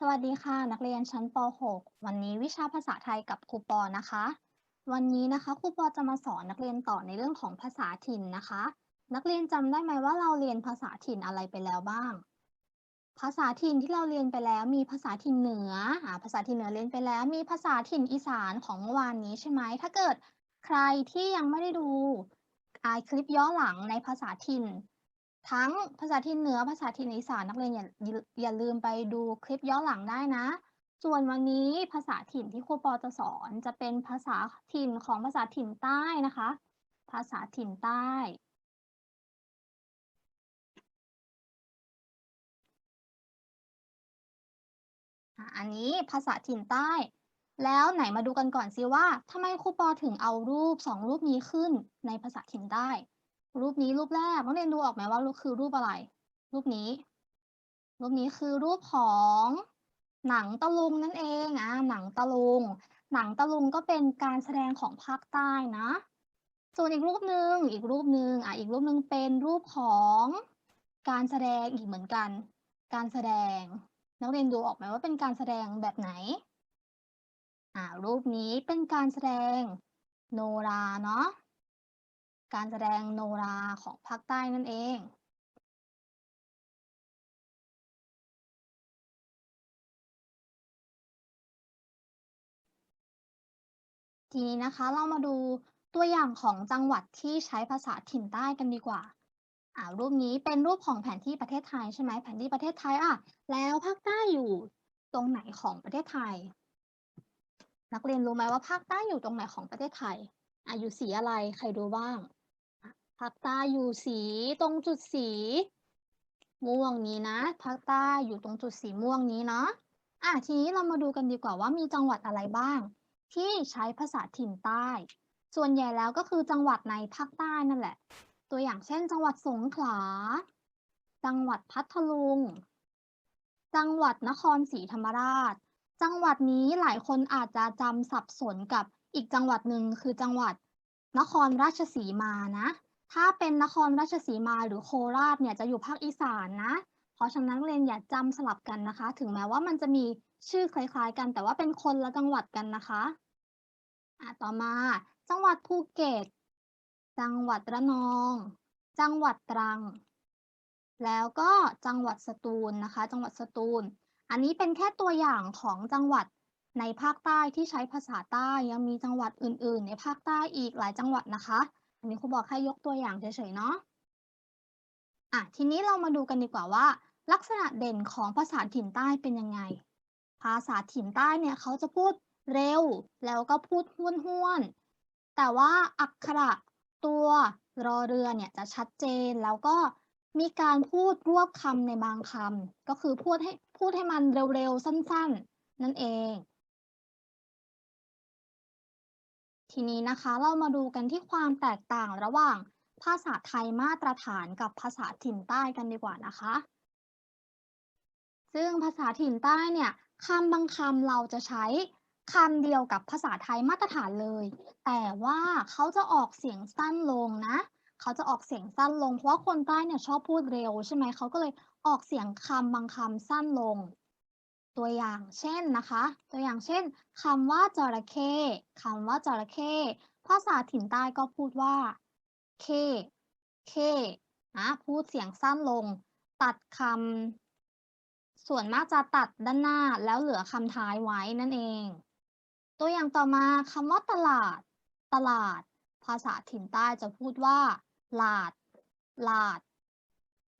สวัสดีค่ะ นักเรียนชั้นป .6 วันนี้วิชาภาษาไทยกับครูปอนะคะ วันนี้นะคะครูปอจะมาสอนนักเรียนต่อในเรื่องของภาษาถิ่นนะคะ นักเรียนจำได้ไหมว่าเราเรียนภาษาถิ่นอะไรไปแล้วบ้าง ภาษาถิ่นที่เราเรียนไปแล้วมีภาษาถิ่นเหนืออ่าภาษาถิ่นเหนือเรียนไปแล้ว มีภาษาถิ่นอีสานของเมื่อวานนี้ใช่ไหมถ้าเกิดใครที่ยังไม่ได้ดูอ่าคลิปย้อนหลังในภาษาถิ่น ทั้งภาษาถิ่นเหนือภาษาถิ่นอีสานนักเรียนอย่าอย่าลืมไปดูคลิปย้อนหลังได้นะ ส่วนวันนี้ภาษาถิ่นที่ครูปอจะสอนจะเป็นภาษาถิ่นของภาษาถิ่นใต้นะคะ ภาษาถิ่นใต้ อันนี้ภาษาถิ่นใต้ แล้วไหนมาดูกันก่อนสิว่าทำไมครูปอถึงเอารูปสองรูปนี้ขึ้นในภาษาถิ่นใต้ รูปนี้รูปแรกนักเรียนดูออกไหมว่ารูปคือรูปอะไร รูปนี้ รูปนี้คือรูปของหนังตะลุงนั่นเองอะหนังตะลุง หนังตะลุงก็เป็นการแสดงของภาคใต้นะ ส่วนอีกรูปหนึ่งอีกรูปหนึ่งอะอีกรูปหนึ่งเป็นรูปของการแสดงอีกเหมือนกัน การแสดง นักเรียนดูออกไหมว่าเป็นการแสดงแบบไหนอ่ารูปนี้เป็นการแสดงโนราเนาะ การแสดงโนราของภาคใต้นั่นเองทีนี้นะคะเรามาดูตัวอย่างของจังหวัดที่ใช้ภาษาถิ่นใต้กันดีกว่าอ่ารูปนี้เป็นรูปของแผนที่ประเทศไทยใช่ไหมแผนที่ประเทศไทยอะแล้วภาคใต้อยู่ตรงไหนของประเทศไทย นักเรียนรู้ไหมว่าภาคใต้อยู่ตรงไหนของประเทศไทยอะอยู่สีอะไรใครรู้บ้าง ภาคใต้อยู่สีตรงจุดสี ม่วงนี้นะภาคใต้อยู่ตรงจุดสีม่วงนี้เนาะอะทีนี้เรามาดูกันดีกว่าว่ามีจังหวัดอะไรบ้าง ที่ใช้ภาษาถิ่นใต้ ส่วนใหญ่แล้วก็คือจังหวัดในภาคใต้นั่นแหละ ตัวอย่างเช่น จังหวัดสงขลา จังหวัดพัทลุง จังหวัดนครศรีธรรมราช จังหวัดนี้หลายคนอาจจะจำสับสนกับอีกจังหวัดหนึ่งคือจังหวัดนครราชสีมานะ ถ้าเป็นนครราชสีมาหรือโคราชเนี่ยจะอยู่ภาคอีสานนะ เพราะฉะนั้นเรียนอย่าจำสลับกันนะคะ ถึงแม้ว่ามันจะมีชื่อคล้ายๆ กัน แต่ว่าเป็นคนละจังหวัดกันนะคะอะต่อมา จังหวัดภูเก็ต จังหวัดระนอง จังหวัดตรัง แล้วก็จังหวัดสตูลนะคะ จังหวัดสตูล อันนี้เป็นแค่ตัวอย่างของจังหวัดในภาคใต้ที่ใช้ภาษาใต้ยังมีจังหวัดอื่น ๆ ในภาคใต้อีกหลายจังหวัดนะคะ อันนี้ครูบอกแค่ยกตัวอย่างเฉยๆเนาะอะทีนี้เรามาดูกันดีกว่าว่า ลักษณะเด่นของภาษาถิ่นใต้เป็นยังไง ภาษาถิ่นใต้เนี่ยเขาจะพูดเร็ว แล้วก็พูดห้วนๆแต่ว่าอักขระตัวรอเรือเนี่ยจะชัดเจนแล้วก็มีการพูดรวบคำในบางคำก็คือพูดให้พูดให้มันเร็วๆสั้น ๆ นั่นเอง ทีนี้นะคะเรามาดูกันที่ความแตกต่างระหว่างภาษาไทยมาตรฐานกับภาษาถิ่นใต้กันดีกว่านะคะ ซึ่งภาษาถิ่นใต้เนี่ยคำบางคำเราจะใช้คำเดียวกับภาษาไทยมาตรฐานเลย แต่ว่าเขาจะออกเสียงสั้นลงนะ เขาจะออกเสียงสั้นลง เพราะว่าคนใต้เนี่ยชอบพูดเร็วใช่ไหม เขาก็เลยออกเสียงคำบางคำสั้นลง ตัวอย่างเช่นนะคะ ตัวอย่างเช่นคำว่าจระเข้คำว่าจระเข้ภาษาถิ่นใต้ก็พูดว่าเคเคนะพูดเสียงสั้นลง ตัดคำส่วนมากจะตัดด้านหน้าแล้วเหลือคำท้ายไว้นั่นเอง ตัวอย่างต่อมาคำว่าตลาด ตลาด ภาษาถิ่นใต้จะพูดว่า ลาด ลาด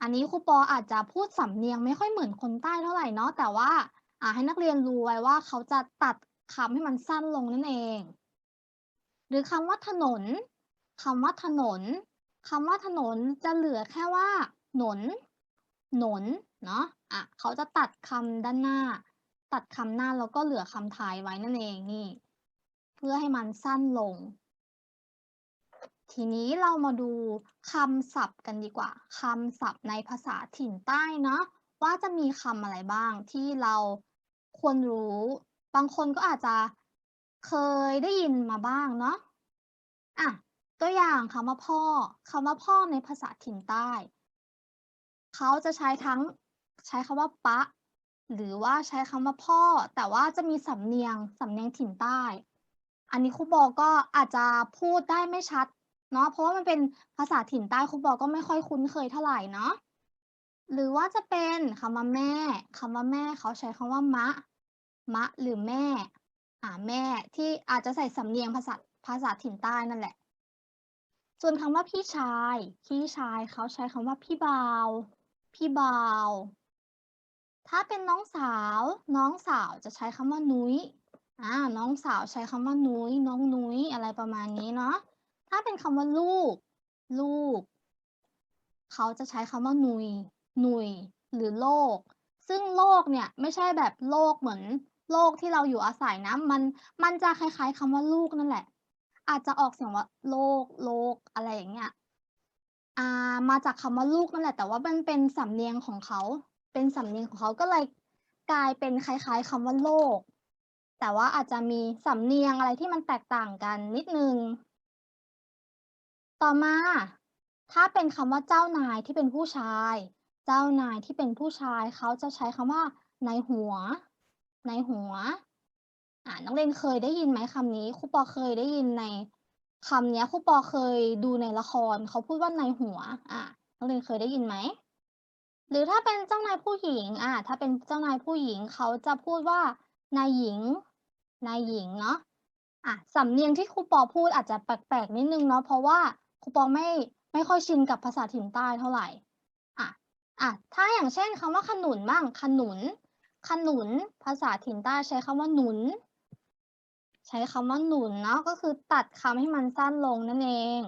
อันนี้ครูปออาจจะพูดสำเนียงไม่ค่อยเหมือนคนใต้เท่าไหร่เนาะแต่ว่า ให้นักเรียนรู้ไว้ว่าเขาจะตัดคำให้มันสั้นลงนั่นเอง หรือคำว่าถนนคำว่าถนนคำว่าถนนจะเหลือแค่ว่า หนน หนน เนาะอะ เขาจะตัดคำด้านหน้า ตัดคำหน้าแล้วก็เหลือคำท้ายไว้นั่นเองนี่ เพื่อให้มันสั้นลง ทีนี้เรามาดูคำศัพท์กันดีกว่าคำศัพท์ในภาษาถิ่นใต้เนาะว่าจะมีคำอะไรบ้างที่เรา ควรรู้ บางคนก็อาจจะเคยได้ยินมาบ้างเนาะอะตัวอย่างคำว่าพ่อคำว่าพ่อในภาษาถิ่นใต้ เขาจะใช้ทั้งใช้คำว่าปะ หรือว่าใช้คำว่าพ่อ แต่ว่าจะมีสำเนียงสำเนียงถิ่นใต้ อันนี้ครูบอกก็อาจจะพูดได้ไม่ชัดเนาะเพราะว่ามันเป็นภาษาถิ่นใต้ครูบอกก็ไม่ค่อยคุ้นเคยเท่าไหร่เนาะหรือว่าจะเป็นคำว่าแม่คำว่าแม่เขาใช้คำว่ามะ มะหรือแม่อ่าแม่ที่อาจจะใส่สำเนียงภาษาภาษาถิ่นใต้นั่นแหละ ส่วนคำว่าพี่ชาย พี่ชายเขาใช้คำว่าพี่บ่าว พี่บ่าว ถ้าเป็นน้องสาว น้องสาวจะใช้คำว่านุ้ยอ่าน้องสาวใช้คำว่านุ้ย น้องนุ้ยอะไรประมาณนี้เนาะ ถ้าเป็นคำว่าลูก ลูก เขาจะใช้คำว่าหนุยหนุย หรือโลก ซึ่งโลกเนี่ยไม่ใช่แบบโลกเหมือน โลกที่เราอยู่อาศัยนะ มันมันจะคล้าย ๆคำว่าลูกนั่นแหละ อาจจะออกเสียงว่าโลกโลกอะไรอย่างเงี้ยอ่ามาจากคำว่าลูกนั่นแหละ แต่ว่ามันเป็นสำเนียงของเขา เป็นสำเนียงของเขาก็เลยกลายเป็นคล้าย ๆคำว่าโลก แต่ว่าอาจจะมีสำเนียงอะไรที่มันแตกต่างกันนิดนึง ต่อมา ถ้าเป็นคำว่าเจ้านายที่เป็นผู้ชาย เจ้านายที่เป็นผู้ชายเขาจะใช้คำว่านายหัว ในหัว อ่านักเรียนเคยได้ยินไหมคำนี้ครูปอเคยได้ยินในคำเนี้ยครูปอเคยดูในละครเขาพูดว่าในหัว อ่านักเรียนเคยได้ยินไหมหรือถ้าเป็นเจ้านายผู้หญิง อ่า ถ้าเป็นเจ้านายผู้หญิงเขาจะพูดว่านายหญิง นายหญิงเนาะอะสำเนียงที่ครูปอพูดอาจจะแปลกๆนิดนึงเนาะเพราะว่าครูปอไม่ไม่ค่อยชินกับภาษาถิ่นใต้เท่าไหร่อะอะถ้าอย่างเช่นคำว่าขนุนบ้างขนุน ขนุน ภาษาถิ่นใต้ใช้คำว่าหนุน ใช้คำว่าหนุนเนาะก็คือตัดคำให้มันสั้นลงนั่นเอง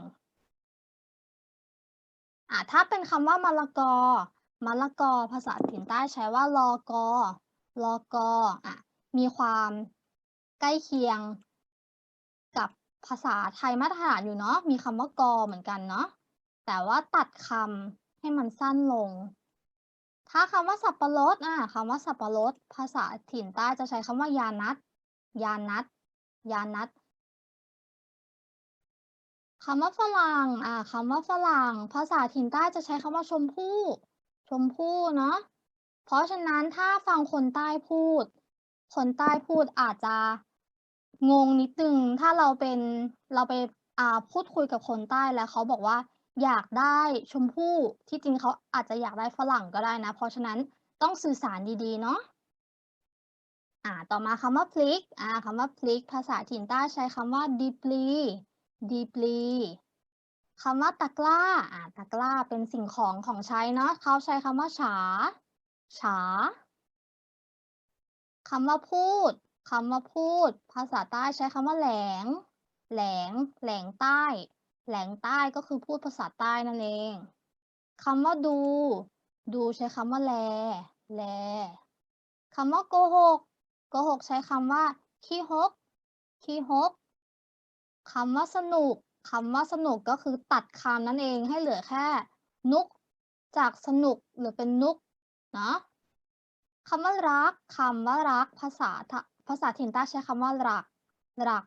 อะถ้าเป็นคำว่ามะละกอมะละกอ ภาษาถิ่นใต้ใช้ว่าลอกอลอกออะมีความใกล้เคียงกับภาษาไทยมาตรฐานอยู่เนาะมีคำว่ากอเหมือนกันเนาะแต่ว่าตัดคำให้มันสั้นลง ถ้าคำว่าสับปะรดอะคำว่าสับปะรด ภาษาถิ่นใต้จะใช้คำว่ายานัดยานัดยานัดคำว่าฝรั่งอ่าคำว่าฝรั่ง ภาษาถิ่นใต้จะใช้คำว่าชมพู่ ชมพู่เนาะ เพราะฉะนั้นถ้าฟังคนใต้พูด คนใต้พูดอาจจะงงนิดนึง ถ้าเราเป็นเราไปอ่าพูดคุยกับคนใต้แล้วเขาบอกว่า อยากได้ชมพู่ที่จริงเขาอาจจะอยากได้ฝรั่งก็ได้นะ เพราะฉะนั้นต้องสื่อสารดีๆ เนาะอ่าต่อมาคำว่าพลิกอ่าคำว่าพลิก ภาษาถิ่นใต้ใช้คำว่า deeply deeply คำว่าตะกร้าอ่าตะกร้าเป็นสิ่งของของใช้เนาะเขาใช้คำว่าฉา ฉาคำว่าพูดคำว่าพูด ภาษาใต้ใช้คำว่าแหลง แหลง แหลงใต้ แหลงใต้ก็คือพูดภาษาใต้นั่นเองคำว่าดู ดูใช้คำว่าแล แลคำว่าโกหกโกหกใช้คำว่าขี้ฮกขี้ฮกคำว่าสนุกคำว่าสนุกก็คือตัดคำนั่นเองให้เหลือแค่ นุก จากสนุกเหรือเป็นนุกเนาะคำว่ารักคำว่ารัก ภาษาภาษาถิ่นใต้ใช้คำว่ารักรัก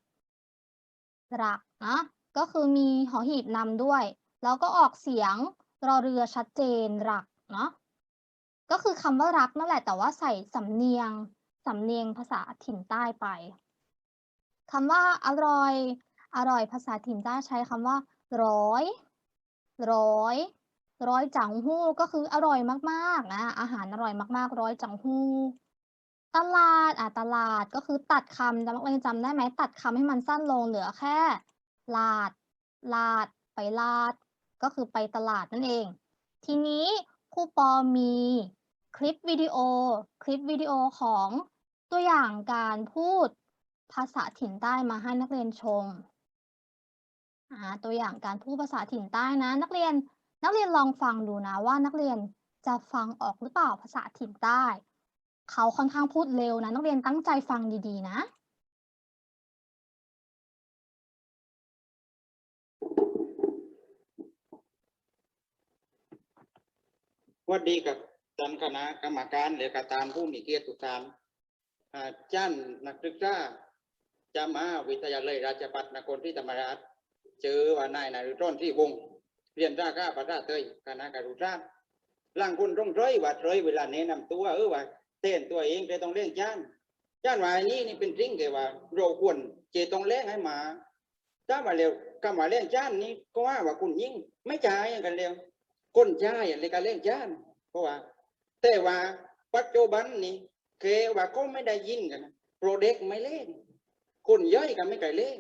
รักนะ ก็คือมีหอหีบนำด้วย แล้วก็ออกเสียงรอเรือชัดเจนรักเนาะก็คือคำว่ารักนั่นแหละแต่ว่าใส่สำเนียงสำเนียงภาษาถิ่นใต้ไปคำว่าอร่อย อร่อยภาษาถิ่นใต้ใช้คำว่า ร้อย ร้อย ร้อยจังหู้ก็คืออร่อยมากๆนะอาหารอร่อยมาก ๆ ร้อยจังหู้ตลาดอะตลาดก็คือตัดคำจำเรียจำได้ไหมตัดคำให้มันสั้นลงเหลือแค่ ลาด ลาด ไปลาด ก็คือไปตลาดนั่นเอง ทีนี้ครูปอมีคลิปวิดีโอ คลิปวิดีโอของตัวอย่างการพูดภาษาถิ่นใต้มาให้นักเรียนชม ตัวอย่างการพูดภาษาถิ่นใต้นะ นักเรียน นักเรียนลองฟังดูนะว่านักเรียนจะฟังออกหรือเปล่าภาษาถิ่นใต้ เขาค่อนข้างพูดเร็วนะ นักเรียนตั้งใจฟังดีๆ นะ ส วัสดีกับท่านคณะกรรมการและกตามผู้มีเกียรติทุกท่านจารย์นักศึกษาจะมาวิทยาลัยราชภัฏนครที่ธรรมราชเจอว่านายนารุต้นที่วง เรียนราคาภาษาเตยคณะการุศาสตร์ล่างคุณต้องร้อยว่าร้อยเวลาแนะนำตัวเออว่าเต้นตัวเองแต่ต้องเล่นจ้านจ้านว่าอันนี้นี่เป็นริงแต่ว่าเราควรเจต้องเล่นให้มาถ้ามาเร็วคำว่าเล่นจ้านนี้ก็ว่าว่าคุณยิ่งไม่จ่ายอย่างกันเร็ว คนจ่ายอะไรกันเล่นจ้านเพราะว่า แต่ว่าปัจจุบันนี้เคว่าก็ไม่ได้ยินกันโปรเด็กไม่เล่นคนย่อยกันไม่ไกลเล่น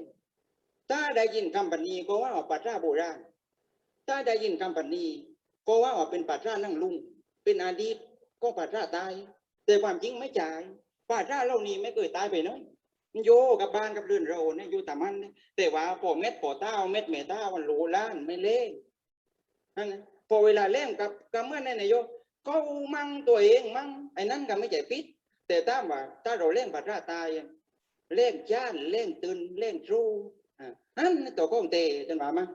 ถ้าได้ยินคำปันนี้ก็ว่าว่าปัจจาโบราณถ้าได้ยินคำปันนี้ก็ว่าเป็นปัจจานั่งลุง เป็นอดีตก็ปัจจาตาย แต่ความจริงไม่จ่ายปัจจาเหล่านี้ไม่เคยตายไปเน้อยมันโยกับบ้านกับเรือนเราเนี่ยอยู่ตามัน แต่ว่าพอเม็ดพอเต้าเม็ดเมต้าวันโลล้านไม่เล่นนั่นนะ พอเวลาเล่นกับกับเมื่อในนายโยก็มั่งตัวเองมั่งไอ้นั่นก็ไม่ใจปิด แต่ถ้าว่าถ้าเราเล่นปัจจาตายเล่นจ้านเล่นตื่นเล่นรูอ่าอันตัวก้องเตจันว่ามั้ง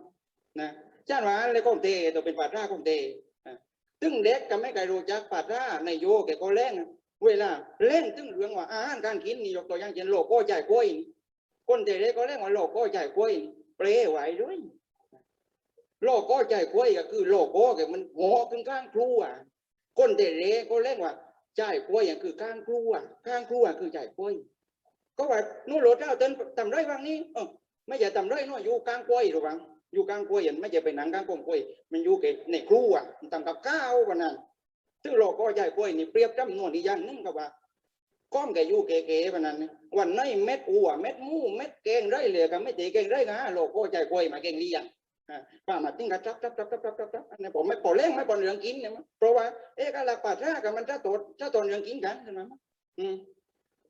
นะจ้านว่าเลยก้องเตตัวเป็นปัจจาก้องเตซึ่งเด็กก็ไม่เคยรู้จักปัจจาในโยกแกก็เล่นเวลาเล่นถึงเรื่องว่าอาหารการกินนี่ยกตัวอย่างเช่นโลโก้จ่ายกล้วยนี่คนเด็กก็เล่นว่าโลโก้จ่ายกล้วยเปรย์ไว้ด้วย โลโก้จ่ายกล้วยก็คือ โลโก้แกมันหัวขึ้นข้างครัวคนเด็กๆก็เล่นว่าจ่ายกล้วยอย่างคือข้างครัวข้างครัวคือใจ่ายกล้วยก็ว่านู่นโหลดเจ้าเต้นตำไรวังนี้เออไม่ใช่ตำไรนู่นอยู่กลางกล้วยหรือวังอยู่กลางกล้วยเห็นไม่ใช่ไปหนังกลางกล้วยมันอยู่เกในครัวมันทำกับข้าววันนั้นซึ่งโลกก็ใหญ่กล้วยนี่เปรียบจำนวนอีกอย่างนึงก็ว่าก้อมแกอยู่เก๋ๆปานนั้นวันไหนเม็ดอัวเม็ดมูเม็ดแกงไรเลยก็ไม่ตีแกงไรนะโลกก็ใหญ่กล้วยมาแกงเลียงอ่า ป้ามาติ้งกระจับจับจับจับจับจับจับอันนี้ผมไม่ปล่อเล่งไม่ปล่อยเรื่องกินเนี่ยมั้งเพราะว่าเอ๊ะกลักป่าช้ากับมันจะโตจะโตเรื่องกินกันใช่ไหมมั้งอืม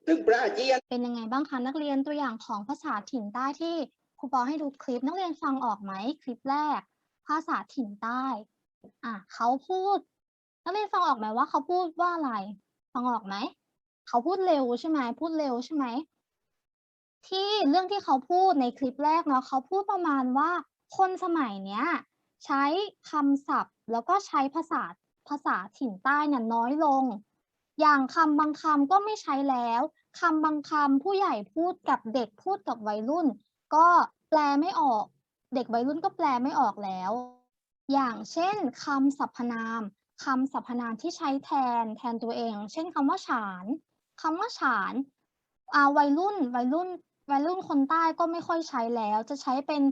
ซึ่งปลาเจียนเป็นยังไงบ้างคะนักเรียนตัวอย่างของภาษาถิ่นใต้ที่ครูปอให้ดูคลิปนักเรียนฟังออกไหมคลิปแรก ภาษาถิ่นใต้ อะเขาพูด นักเรียนฟังออกไหมว่าเขาพูดว่าอะไร ฟังออกไหมเขาพูดเร็วใช่ไหมพูดเร็วใช่ไหมที่เรื่องที่เขาพูดในคลิปแรกเนาะเขาพูดประมาณว่า คนสมัยเนี้ยใช้คำศัพท์ แล้วก็ใช้ภาษาภาษาถิ่นใต้เนี่ยน้อยลง อย่างคำบางคำก็ไม่ใช้แล้วคำบางคำผู้ใหญ่พูดกับเด็กพูดกับวัยรุ่น ก็แปลไม่ออก เด็กวัยรุ่นก็แปลไม่ออกแล้ว อย่างเช่นคำสรรพนามคำสรรพนามที่ใช้แทนแทนตัวเอง เช่นคำว่าฉานคำว่าฉานอาวัยรุ่นวัยรุ่นวัยรุ่นคนใต้ก็ไม่ค่อยใช้แล้ว จะใช้เป็น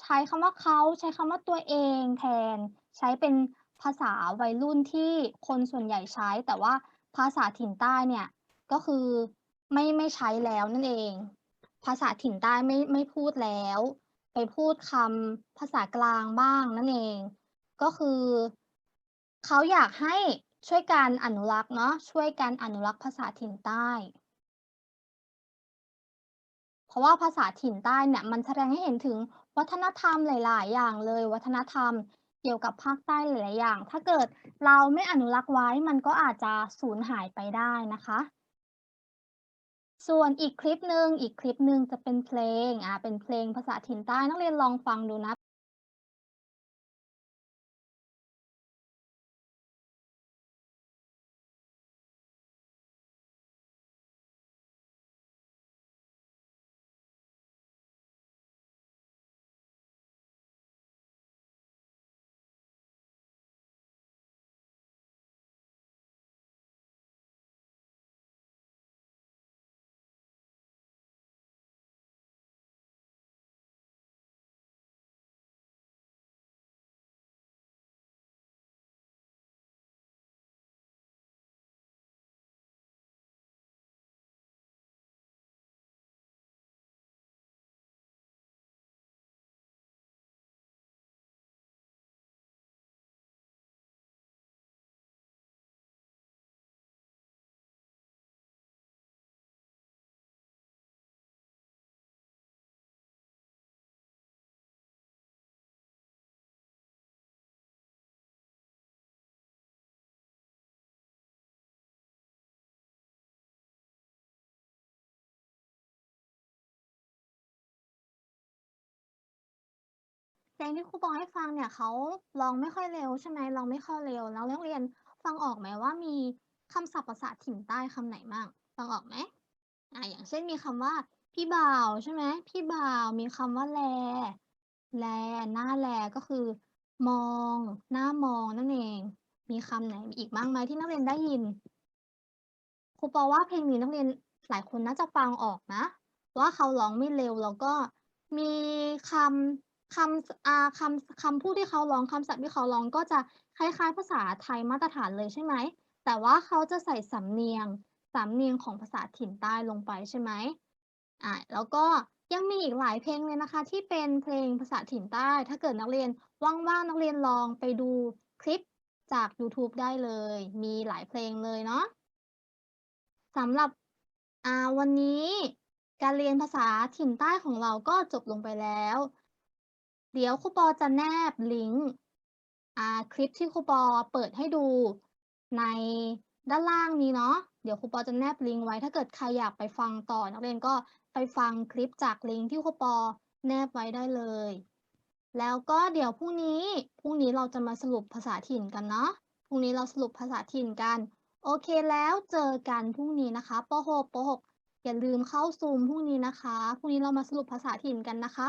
ใช้คำว่าเขาใช้คำว่าตัวเองแทน ใช้เป็นภาษาวัยรุ่นที่คนส่วนใหญ่ใช้ แต่ว่าภาษาถิ่นใต้เนี่ยก็คือไม่ไม่ใช้แล้วนั่นเอง ภาษาถิ่นใต้ไม่ไม่พูดแล้ว ไปพูดคำภาษากลางบ้างนั่นเอง ก็คือเขาอยากให้ช่วยการอนุรักษ์เนาะช่วยการอนุรักษ์ภาษาถิ่นใต้ เพราะว่าภาษาถิ่นใต้เนี่ยมันแสดงให้เห็นถึง วัฒนธรรมหลาย ๆ อย่างเลย วัฒนธรรมเกี่ยวกับภาคใต้หลาย ๆ อย่าง ถ้าเกิดเราไม่อนุรักษ์ไว้มันก็อาจจะสูญหายไปได้นะคะ ส่วนอีกคลิปหนึ่งอีกคลิปหนึ่งจะเป็นเพลงอ่าเป็นเพลงภาษาถิ่นใต้นักเรียนลองฟังดูนะ เพลงที่ครูบอกให้ฟังเนี่ยเขาร้องไม่ค่อยเร็วใช่ไหมร้องไม่ค่อยเร็ว แล้วนักเรียนฟังออกไหมว่ามีคำศัพท์ภาษาถิ่นใต้คำไหนบ้างฟังออกไหมอ่าอย่างเช่นมีคำว่า พี่บ่าวใช่ไหมพี่บ่าวมีคำว่าแล แล หน้าแลก็คือ มอง หน้ามองนั่นเอง มีคำไหนอีกบ้างไหมที่นักเรียนได้ยินครูปอว่าเพลงนี้นักเรียนหลายคนน่าจะฟังออกนะ ว่าเขาร้องไม่เร็วแล้วก็มีคำ คำอ่าคำคำพูดที่เขาร้องคำศัพท์ที่เขาร้องก็จะคล้ายๆ ภาษาไทยมาตรฐานเลยใช่ไหม แต่ว่าเขาจะใส่สำเนียงสำเนียงของภาษาถิ่นใต้ลงไปใช่ไหมอ่าแล้วก็ยังมีอีกหลายเพลงเลยนะคะ ที่เป็นเพลงภาษาถิ่นใต้ ถ้าเกิดนักเรียนว่างๆนักเรียนลองไปดูคลิปจาก YouTube ได้เลย มีหลายเพลงเลยเนาะสำหรับอ่าวันนี้การเรียนภาษาถิ่นใต้ของเราก็จบลงไปแล้ว เดี๋ยวครูปอจะแนบลิงก์คลิปที่ครูปอเปิดให้ดูในด้านล่างนี้เนาะ เดี๋ยวครูปอจะแนบลิงก์ไว้ ถ้าเกิดใครอยากไปฟังต่อ นักเรียนก็ไปฟังคลิปจากลิงก์ที่ครูปอแนบไว้ได้เลย แล้วก็เดี๋ยวพรุ่งนี้ พรุ่งนี้เราจะมาสรุปภาษาถิ่นกันเนาะ พรุ่งนี้เราสรุปภาษาถิ่นกัน โอเคแล้วเจอกันพรุ่งนี้นะคะป .6 ป .6 อย่าลืมเข้าซูมพรุ่งนี้นะคะ พรุ่งนี้เรามาสรุปภาษาถิ่นกันนะคะ